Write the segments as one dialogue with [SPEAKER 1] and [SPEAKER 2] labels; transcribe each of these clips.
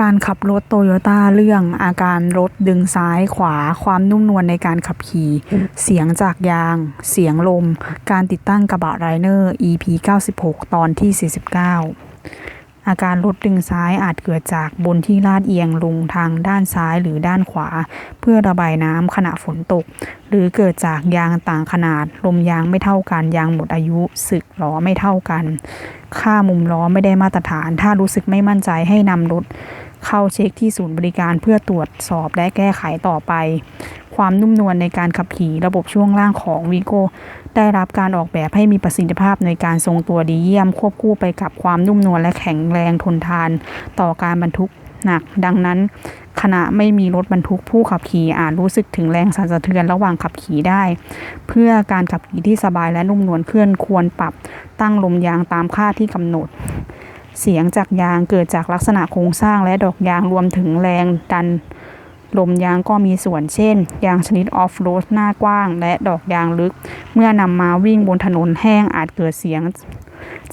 [SPEAKER 1] การขับรถโตโยต้าเรื่องอาการรถดึงซ้ายขวา ความนุ่มนวลในการขับขี่ เสียงจากยาง เสียงลม การติดตั้งกระบะไรเนอร์ EP 96 ตอนที่ 49 อาการรถดึงซ้ายอาจเกิดจากบนที่ลาดเอียงลงทางด้านซ้ายหรือด้านขวา เพื่อระบายน้ำขณะฝนตก หรือเกิดจากยางต่างขนาด ลมยางไม่เท่ากัน ยางหมดอายุสึกล้อไม่เท่ากัน ค่ามุมล้อไม่ได้มาตรฐาน ถ้ารู้สึกไม่มั่นใจให้นำรถ เข้าเช็คที่ศูนย์บริการเพื่อตรวจสอบและแก้ไขต่อไป ความนุ่มนวลในการขับขี่ระบบช่วงล่างของวีโก้ได้รับการออกแบบให้มีประสิทธิภาพในการทรงตัวดีเยี่ยม ควบคู่ไปกับความนุ่มนวลและแข็งแรงทนทาน ต่อการบรรทุกหนัก ดังนั้น ขณะไม่มีรถบรรทุกผู้ขับขี่อาจรู้สึกถึงแรงสั่นสะเทือนระหว่างขับขี่ได้ เพื่อการขับขี่ที่สบายและนุ่มนวลเคลื่อนควรปรับตั้งลมยางตามค่าที่กำหนด เสียงจากยางเกิดจากลักษณะโครงสร้างและดอกยางรวมถึงแรงดันลมยางก็มีส่วนเช่น ยางชนิดออฟโรดหน้ากว้าง และดอกยางลึก เมื่อนำมาวิ่งบนถนนแห้งอาจเกิดเสียง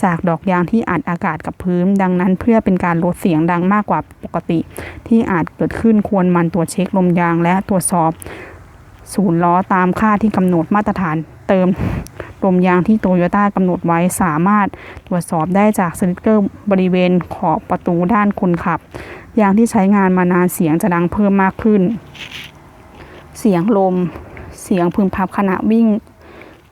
[SPEAKER 1] จากดอกยางที่อัดอากาศกับพื้น ดังนั้นเพื่อเป็นการลดเสียงดังมากกว่าปกติ ที่อาจเกิดขึ้นควรมันตรวจเช็คลมยางและตรวจสอบ ศูนย์ล้อตามค่าที่กำหนดมาตรฐานเติม ลมยางที่โตโยต้ากำหนดไว้สามารถตรวจสอบได้จากสติกเกอร์บริเวณขอบประตูด้านคนขับ ยางที่ใช้งานมานานเสียงจะดังเพิ่มมากขึ้น เสียงลม เสียงพึมพำขณะวิ่ง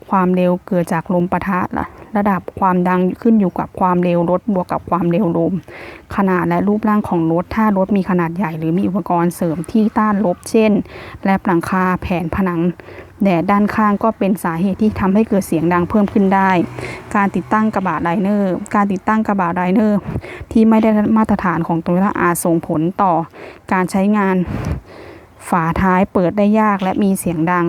[SPEAKER 1] ความเร็วเกิดจากลมปะทะระ ระดับความดังขึ้นอยู่กับความเร็วรถบวกกับความเร็วลม ขนาดและรูปร่างของรถ ถ้ารถมีขนาดใหญ่ หรือมีอุปกรณ์เสริมที่ต้านลบ เช่น แลบหลังคาแผนผนังแดดด้านข้างก็เป็นสาเหตุที่ทำให้เกิดเสียงดังเพิ่มขึ้นได้ การติดตั้งกระบะไลเนอร์ การติดตั้งกระบะไลเนอร์ ที่ไม่ได้มาตรฐานของตโยต้าอาจส่งผลต่อ การใช้งาน ฝาท้ายเปิดได้ยากและมีเสียงดัง